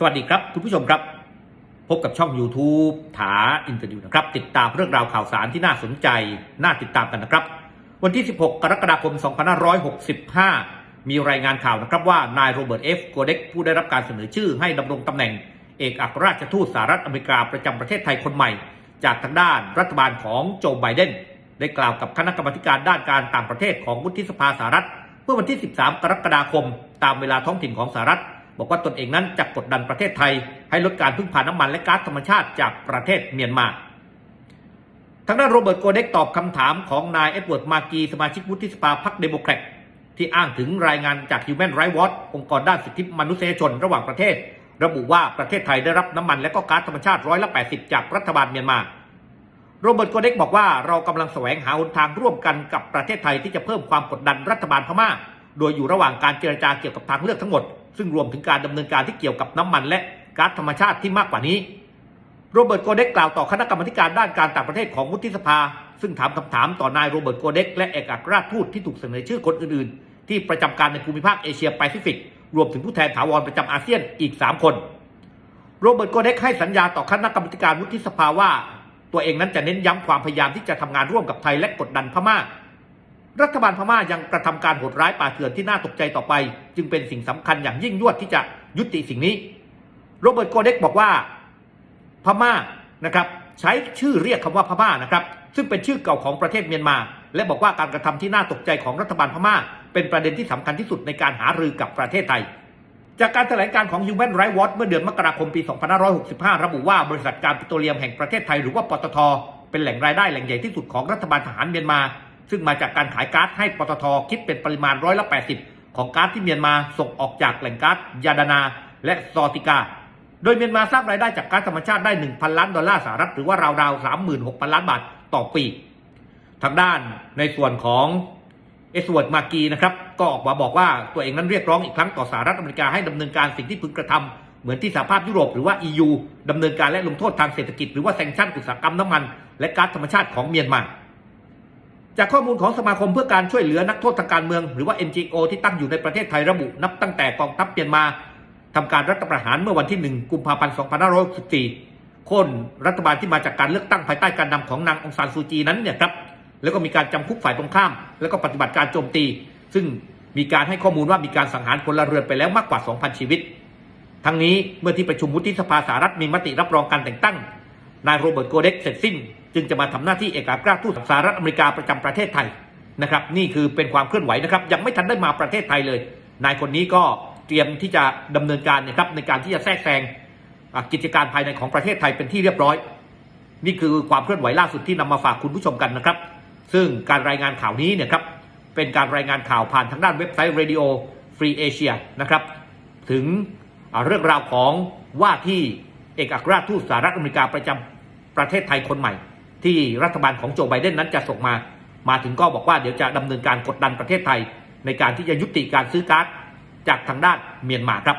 สวัสดีครับ คุณผู้ชมครับ พบกับช่อง YouTube ถาอินเตอร์วิวนะครับ ติดตามเรื่องราวข่าวสารที่น่าสนใจ น่าติดตามกันนะครับ วันที่ 16 กรกฎาคม 2565 มีรายงานข่าวนะครับว่านายโรเบิร์ตเอฟโกเด็กผู้ได้รับการเสนอชื่อให้ดำรงตำแหน่ง เอกอัครราชทูตสหรัฐอเมริกาประจำประเทศไทยคนใหม่ จากทางด้านรัฐบาลของโจไบเดนได้กล่าวกับคณะกรรมการด้านการต่างประเทศของวุฒิสภาสหรัฐเมื่อวันที่ 13 กรกฎาคม ตามเวลาท้องถิ่นของสหรัฐ บอกว่าตนเองนั้นจะกดดันประเทศไทย ให้ลดการพึ่งพาน้ำมันและก๊าซธรรมชาติจากประเทศเมียนมาทางด้านโรเบิร์ตโกเด็กตอบคำถามของนายเอ็ดเวิร์ดมากีสมาชิกวุฒิสภาพรรคเดโมแครตที่อ้างถึงรายงานจาก Human Rights Watch องค์กรด้านสิทธิมนุษยชนระหว่างประเทศ ระบุว่าประเทศไทยได้รับน้ำมันและก็ก๊าซธรรมชาติร้อยละ 80 จากรัฐบาลเมียนมาโรเบิร์ตโกเด็กบอกว่าเรากำลังแสวงหาหนทางร่วมกันกับประเทศไทยที่จะเพิ่มความกดดันรัฐบาลพม่า โดยอยู่ระหว่างการเจรจาเกี่ยวกับทางเลือกทั้งหมด ซึ่งรวมถึงการดำเนินการที่เกี่ยวกับน้ำมันและก๊าซธรรมชาติที่มากกว่านี้ โรเบิร์ตโกเด็กกล่าวต่อคณะกรรมการด้านการต่างประเทศของวุฒิสภา ซึ่งถามคำถามต่อนายโรเบิร์ตโกเด็กและเอกอัครราชทูตที่ถูกเสนอชื่อคนอื่นๆ ที่ประจำการในภูมิภาคเอเชียแปซิฟิกรวมถึงผู้แทนถาวรประจำอาเซียนอีก 3 คน โรเบิร์ตโกเด็กให้สัญญาต่อคณะกรรมการวุฒิสภาว่า ตัวเองนั้นจะเน้นย้ำความพยายามที่จะทำงานร่วมกับไทยและกดดันพม่า รัฐบาลพม่ายังกระทำการโหดร้ายป่าเถื่อนที่น่าตกใจต่อไป จึงเป็นสิ่งสำคัญอย่างยิ่งยวดที่จะยุติสิ่งนี้ โรเบิร์ตโกเด็กบอกว่า พม่านะครับ ใช้ชื่อเรียกคำว่าพม่านะครับ ซึ่งเป็นชื่อเก่าของประเทศเมียนมา และบอกว่าการกระทำที่น่าตกใจของรัฐบาลพม่า เป็นประเด็นที่สำคัญที่สุดในการหารือกับประเทศไทย จากการแถลงการของ Human Rights Watch เมื่อเดือนมกราคมปี 2565 ระบุว่าบริษัทการปิโตรเลียมแห่งประเทศไทยหรือว่าปตทเป็นแหล่งรายได้แหล่งใหญ่ที่สุดของรัฐบาลทหารเมียนมา ซึ่งมาจากการขายก๊าซให้ปตทคิดเป็นปริมาณร้อยละ 80 ของก๊าซที่เมียนมาส่งออกจากแหล่งก๊าซยาดานา และซอติกา โดยเมียนมาสร้างรายได้จากก๊าซธรรมชาติได้ 1,000 ล้านดอลลาร์สหรัฐหรือว่าราวๆ36,000 ล้านบาทต่อปี ทางด้านในส่วนของเอสเวิร์ดมากีนะครับก็ออกมาบอกว่าตัวเองนั้นเรียกร้องอีกครั้งต่อสหรัฐอเมริกาให้ดำเนินการสิ่งที่พึงกระทำเหมือนที่สหภาพยุโรปหรือว่า EU ดำเนินการและลงโทษทางเศรษฐกิจหรือว่าแซงชั่นอุตสาหกรรมน้ำมัน และก๊าซธรรมชาติของเมียนมา จากข้อมูลของสมาคมเพื่อการช่วยเหลือนักโทษทางการเมือง หรือว่า NGO ที่ตั้งอยู่ในประเทศไทยระบุ นับตั้งแต่กองทัพเมียนมาทำการรัฐประหารเมื่อวันที่ 1 กุมภาพันธ์ 2564โค่นรัฐบาลที่มาจากการเลือกตั้งภายใต้การนำของนางองซานซูจีนั้นเนี่ยครับแล้วก็มีการจำคุกฝ่ายตรงข้าม แล้วก็ปฏิบัติการโจมตี ซึ่งมีการให้ข้อมูลว่ามีการสังหารพลเรือนไปแล้วมากกว่า 2,000 ชีวิต ทั้งนี้เมื่อที่ประชุมวุฒิสภาสหรัฐมีมติรับรองการแต่งตั้งนายโรเบิร์ตโกเด็กเสร็จสิ้น จึงจะมาทำหน้าที่เอกอัครราชทูตสหรัฐอเมริกาประจำประเทศไทยนะครับ นี่คือเป็นความเคลื่อนไหวนะครับ ยังไม่ทันได้มาประเทศไทยเลย นายคนนี้ก็เตรียมที่จะดำเนินการนะครับในการที่จะแทรกแซงกิจการภายในของประเทศไทยเป็นที่เรียบร้อย นี่คือความเคลื่อนไหวล่าสุดที่นำมาฝากคุณผู้ชมกันนะครับ ซึ่งการรายงานข่าวนี้เนี่ยครับเป็นการรายงานข่าวผ่านทางด้านเว็บไซต์ Radio Free Asia นะครับถึงเรื่องราวของว่าที่เอกอัครราชทูตสหรัฐอเมริกาประจำประเทศไทยคนใหม่ ที่รัฐบาลของโจไบเดนนั้นจะส่งมา มาถึงก็บอกว่าเดี๋ยวจะดำเนินการกดดันประเทศไทย ในการที่จะยุติการซื้อก๊าซจากทางด้านเมียนมาครับ